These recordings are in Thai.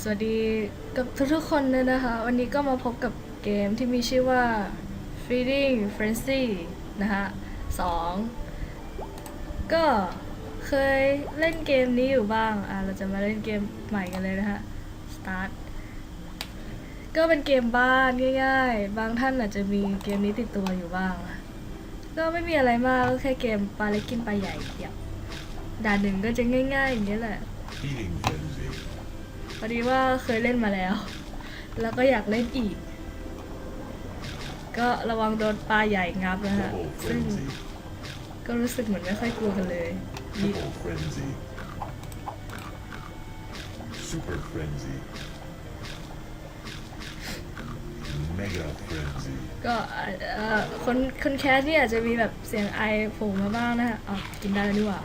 สวัสดีกับทุกๆคนเลยนะคะ วันนี้ก็มาพบกับเกมที่มีชื่อว่า Feeding Frenzy นะคะสองก็เคยเล่นเกมนี้อยู่บ้าง อะ เราจะมาเล่นเกมใหม่กันเลยนะคะ Start ก็เป็นเกมบ้านง่ายๆ บางท่านอาจจะมีเกมนี้ติดตัวอยู่บ้าง ก็ไม่มีอะไรมาก ก็แค่เกมปลาเล็กกินปลาใหญ่เดียวด่านหนึ่งก็จะง่ายๆอย่างนี้แหละ อดีว่าเคยเล่นมาแล้ว แล้วก็อยากเล่นอีก ก็ระวังโดนปลาใหญ่งับนะฮะ Double ซึ่ง frenzy. ก็รู้สึกเหมือนไม่ค่อยกลัวกันเลยมี Triple frenzy. Super frenzy. Mega frenzy. ก็เอ่อเอ่อคนคนแคสเนี่ยอาจจะมีแบบเสียงไอโผล่มาบ้างนะฮะอ๋อกินได้แล้วนี่หว่า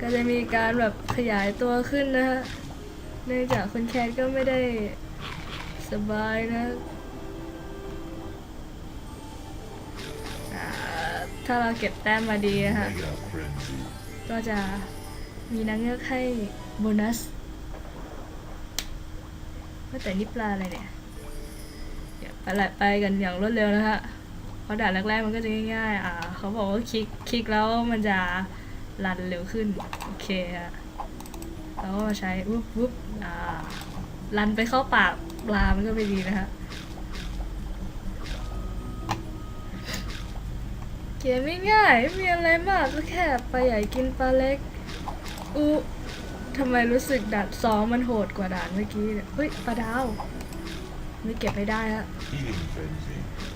ก็จะมีการแบบขยายตัวขึ้นนะฮะ เนื่องจากคนแคสก็ไม่ได้สบายนะถ้าเราเก็บแต้มมาดีนะฮะก็จะมีนางเงือกให้โบนัสว่าแต่นี่ปลาอะไรเนี่ยเดี๋ยวไปลไปกันอย่างรวดเร็วนะฮะเพราะด่านแรกๆมันก็จะง่ายๆ อ่า เขาบอกว่าคลิกคลิกแล้วมันจะรันเร็วขึ้น โอเคฮะ เราก็มาใช้วุบวุบอ่ารันไปเข้าปากปลามันก็ไม่ดีนะฮะเกมไม่ง่ายไม่มีอะไรมากก็แค่ปลาใหญ่กินปลาเล็กอุทำไมรู้สึกด่านสองมันโหดกว่าด่านเมื่อกี้เนี่ยเฮ้ยปลาดาวไม่เก็บไม่ได้ฮะ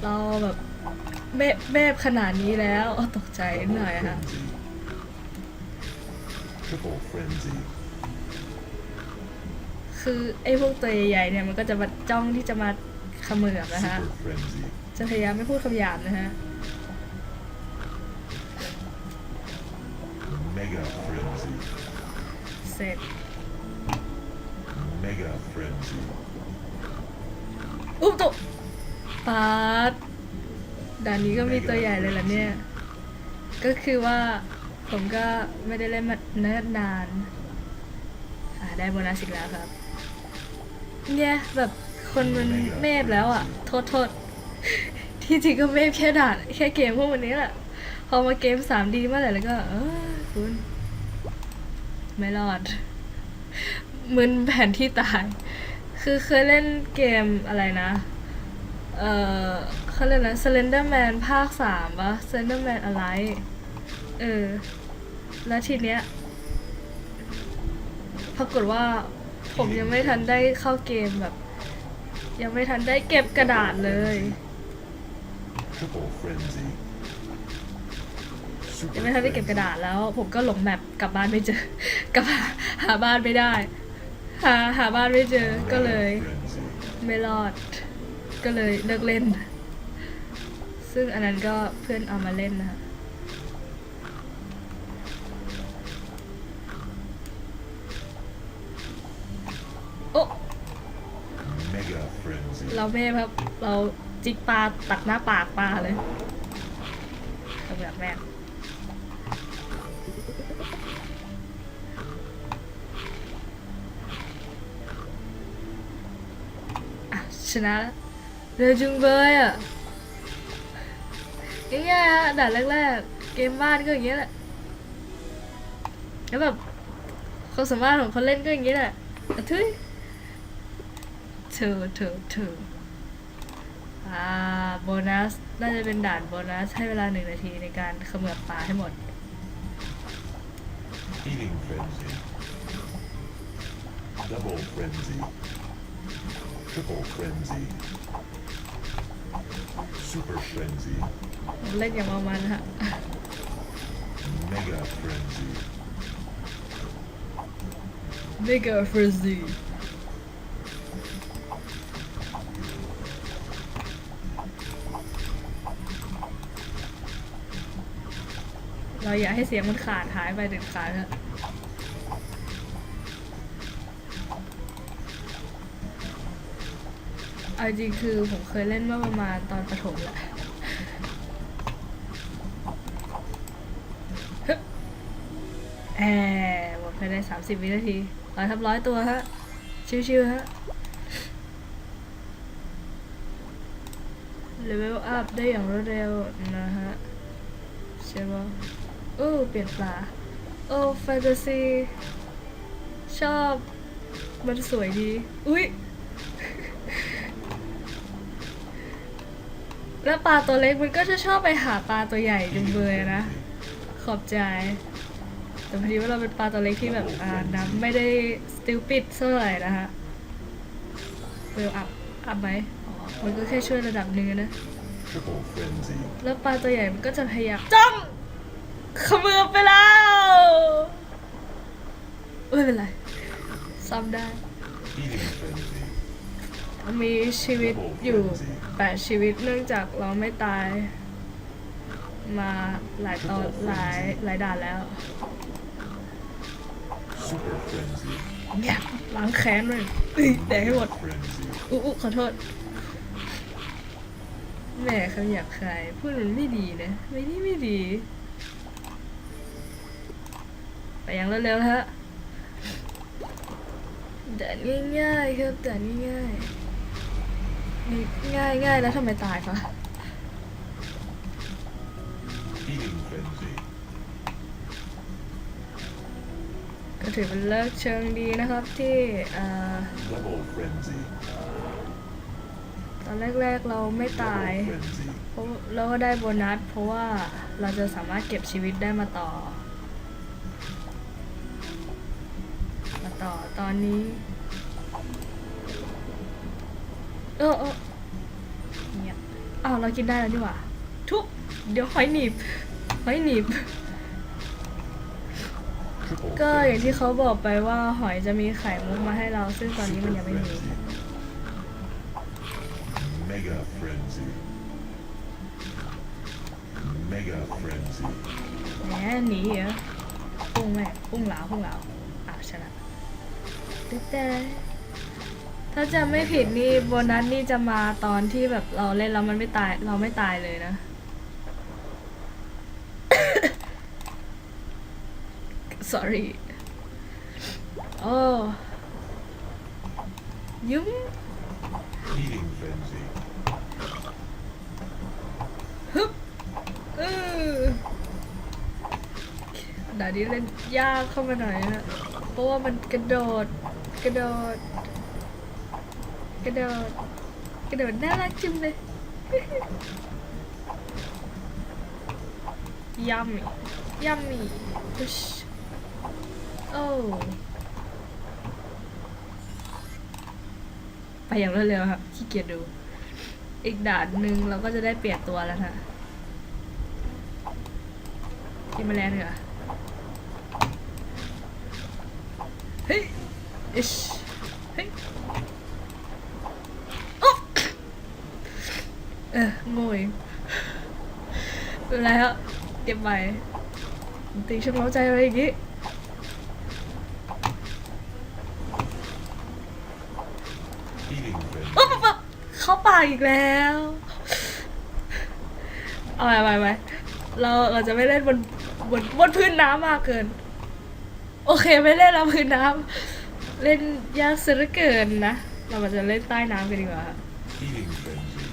เราแบบเบบเบบขนาดนี้แล้วตกใจนิดหน่อยอะฮะ frenzy. Triple frenzy. คือไอ้พวกตัวใหญ่ๆเนี่ยมันก็จะมาจ้องที่จะมาเขมือบนะฮะ Super frenzy. จะพยายามไม่พูดคำหยาบนะฮะ Mega frenzy. เสร็จ Mega frenzy. อุ๊บตุ๊ปาดด่านนี้ก็มีตัวใหญ่เลยล่ะเนี่ย ก็คือว่าผมก็ไม่ได้เล่นมาเนิ่นนาน อ่าได้โบนัสอีกแล้วครับ เนี่ยแบบคนมันเมฟแล้วอะ โทษโทษที่จริงก็เมฟแค่ด่านแค่เกมพวกวันนี้แหละ พอมาเกม 3D เมื่อไหร่แล้วก็ เออคุณไม่รอดมึนแผนที่ตาย คือเคยเล่นเกมอะไรนะ เออเขาเรียกนะ Slenderman ภาคสามปะ Slenderman อะไร เออ แล้วทีเนี้ยปรากฏว่า ผมยังไม่ทันได้เข้าเกมแบบ ยังไม่ทันได้เก็บกระดาษเลย Triple frenzy. ยังไม่ทันได้เก็บกระดาษแล้ว ผมก็หลงแมปกลับบ้านไม่เจอกลับหาหาบ้านไม่ได้ หาหาบ้านไม่เจอก็เลย frenzy. ไม่รอด ก็เลยเลิกเล่น ซึ่งอันนั้นก็เพื่อนเอามาเล่นนะคะ frenzy. เราไม่ครับ เราจิกปลาตัดหน้าปากปลาเลยทำแบบแม่ชนะเร็วจุงเบยอะง่ายๆฮะด่านแรกๆ เกมบ้านก็อย่างเงี้ยแหละ แล้วแบบความสามารถของคนเล่นก็อย่างเงี้ยแหละอะทุย เธอเธอเธออ่าโบนัส น่าจะเป็นด่านโบนัส ให้เวลาหนึ่งนาทีในการเขมือบปลาให้หมด Eating frenzy. Double frenzy. Triple frenzy. Super frenzy. เล่นอย่างประมาณฮะ Mega frenzy. Mega Frenzy อย่าให้เสียงมันขาดหายไปเด็ดขาดอะเอาจริงคือผมเคยเล่นเมื่อประมาณตอนประถมแหละแอร์หมดภายใน30วินาทีร้อยทับร้อยตัวฮะ ชิวๆฮะเลเวลอัพได้อย่างรวดเร็วนะฮะใช่ปะ โอ้เปลี่ยนปลาโอ้แฟนตาซีชอบ มันสวยดี อุ๊ยแล้วปลาตัวเล็กมันก็จะชอบไปหาปลาตัวใหญ่จุงเบยนะ ขอบใจ แต่พอดีว่าเราเป็นปลาตัวเล็กที่แบบอ่าน้ำไม่ได้สติลปิดเท่าไหร่นะฮะเวลอัพอัพไหมอ๋อมันก็แค่ช่วยระดับหนึ่งนะ Triple frenzy. แล้วปลาตัวใหญ่มันก็จะพยายามจ้องเขมือไปแล้วไม่เป็นไรซ้ำได้ มีชีวิตอยู่แปดชีวิตเนื่องจากเราไม่ตาย มาหลายตอนหลายหลายด่านแล้ว Super frenzy. เนี่ยล้างแค้นเลยแดกให้หมดอุ๊อุ๊ขอโทษแหม่คำหยาบคายพูดมันไม่ดีนะ ไม่นี่ไม่ดี อย่างรวดเร็วนะฮะด่านง่ายๆครับด่านง่ายๆนี่ง่ายง่ายๆแล้วทำไมตายคะก็ถือเป็นเลิกเชิงดีนะครับที่ตอนแรกๆเราไม่ตายเพราะเราก็ได้โบนัสเพราะว่าเราจะสามารถเก็บชีวิตได้มาต่อ ต่อตอนนี้ เออเออเนี่ยอ้าวเรากินได้แล้วดีกว่า ทุบเดี๋ยวหอยหนีบหอยหนีบ Triple ก็อย่าง frenzy. ที่เขาบอกไปว่าหอยจะมีไข่มุกมาให้เรา ซึ่งตอนนี้มัน Super ยังไม่มี frenzy. Mega frenzy. Mega frenzy. แหมหนีเหรอพุ่งแม่พุ่งเหลาพุ่งเหลาอ้าวชนะ แต่แต่ถ้าจะไม่ผิดนี่โบนัสนี่จะมาตอนที่แบบเราเล่นแล้วมันไม่ตายเราไม่ตายเลยนะ sorry โอ้ยุ้ม Eating frenzy. ฮึบเออด่านนี้เล่นยากเข้ามาหน่อยนะเพราะว่ามันกระโดด กระโดด กระโดด กระโดดน่ารักจังเลยยัมมี่ยัมมี่พุชโอ้ไปอย่างรวดเร็วครับขี้เกียจดู อีกด่านหนึ่งเราก็จะได้เปลี่ยนตัวแล้วนะกินแมลงเหรอเฮ้ย อิชเฮ้ยโอ๊ะเออโง่เองเป็นไรครับเก็บใหม่ตีช่างเล้าใจอะไรอย่างงี้โอ๊ะปะปะเข้าป่าอีกแล้วเอาไปไปไปเราเราจะไม่เล่นบนบนบนพื้นน้ำมากเกิน โอเคไม่เล่นแล้วพื้นน้ำ เล่นยากซะเหลือเกินนะ เรามาจะเล่นใต้น้ำกันดีกว่า Eating frenzy.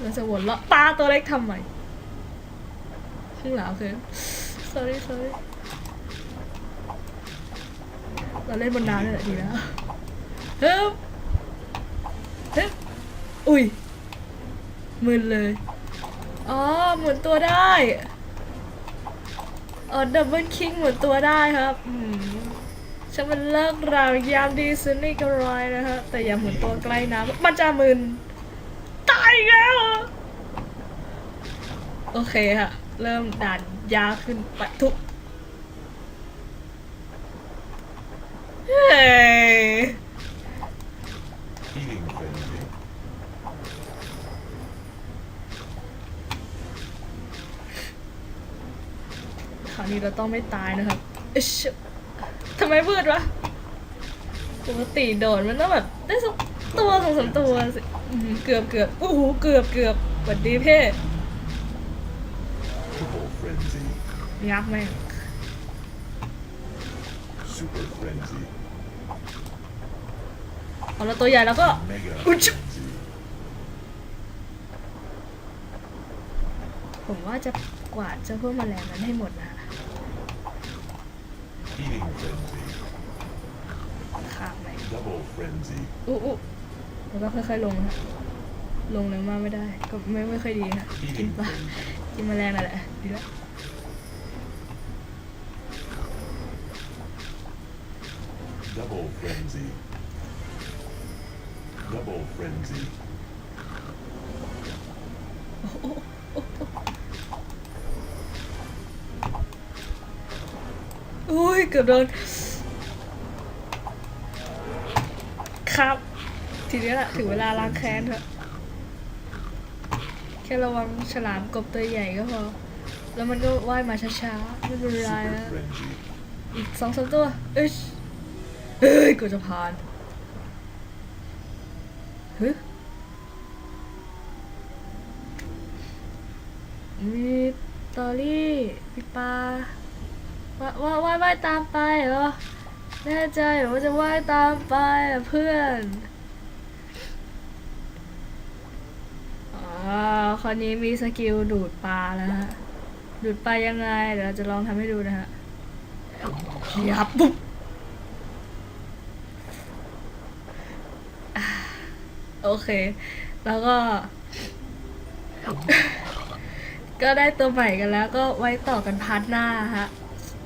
เราจะวนเลาะปลาตัวเล็กทำไมข้างหลังคือ sorry sorry เราเล่นบนน้ำนี่แหละดีแล้วเฮ้ยเฮ้ยอุ้ยมึนเลย อ๋อหมุนตัวได้ อ๋อดับเบิลคิงหมุนตัวได้ครับฉันมันเลิกราวยามดีซุนี่ก็รอยนะฮะแต่อย่าหมุนตัวใกล้น้ำมันจะมึนตายแล้วโอเคค่ะ เริ่มด่านยาขึ้นไปทุกเฮ้ย Eating frenzy. คราวนี้เราต้องไม่ตายนะครับทำไมพืดวะปกติโดดมันต้องแบบได้สักตัวสองสามตัวสิเกือบเกือบอู้หูเกือบเกือบสวัสดีเพ่ Triple frenzy. งับแม่งเอาละตัวใหญ่แล้วก็ Mega Ouch. Frenzy. ผมว่าจะกวาดเจ้าพวกแมลงนั้นให้หมดนะ Healing Frenzy. ขาดไหม Double Frenzy. อู้อู้แล้วก็ค่อยๆลงนะลงแรงมากไม่ได้ ก็ไม่ไม่ค่อยดีนะกิน Healing ปลา Frenzy. กินแมลงนั่นแหละดีแล้ว Double Frenzy. Double Frenzy. อุ้ยเกือบโดน ครับ ทีนี้แหละถึงเวลาล้างแค้นเถอะแค่ระวังฉลามกบตัวใหญ่ก็พอ แล้วมันก็ว่ายมาช้าๆไม่เป็นไรนะอีกสองสามตัว เอ้ยเฮ้ยกูจะผ่านเฮ้ยมีตอรี่มีปลา ว่าว่าว่ายว่ายตามไปเหรอแน่ใจเหรอว่าจะว่ายตามไปอะเพื่อนอ๋อคราวนี้มีสกิลดูดปลาแล้วฮะดูดปลายังไง เดี๋ยวเราจะลองทำให้ดูนะฮะยับปุ๊บอ่าโอเค แล้วก็ ก็ได้ตัวใหม่กันแล้วก็ไว้ต่อกันพาร์ทหน้าฮะ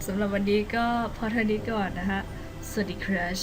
สำหรับวันนี้ก็พอเท่านี้ก่อนนะคะสวัสดีครัช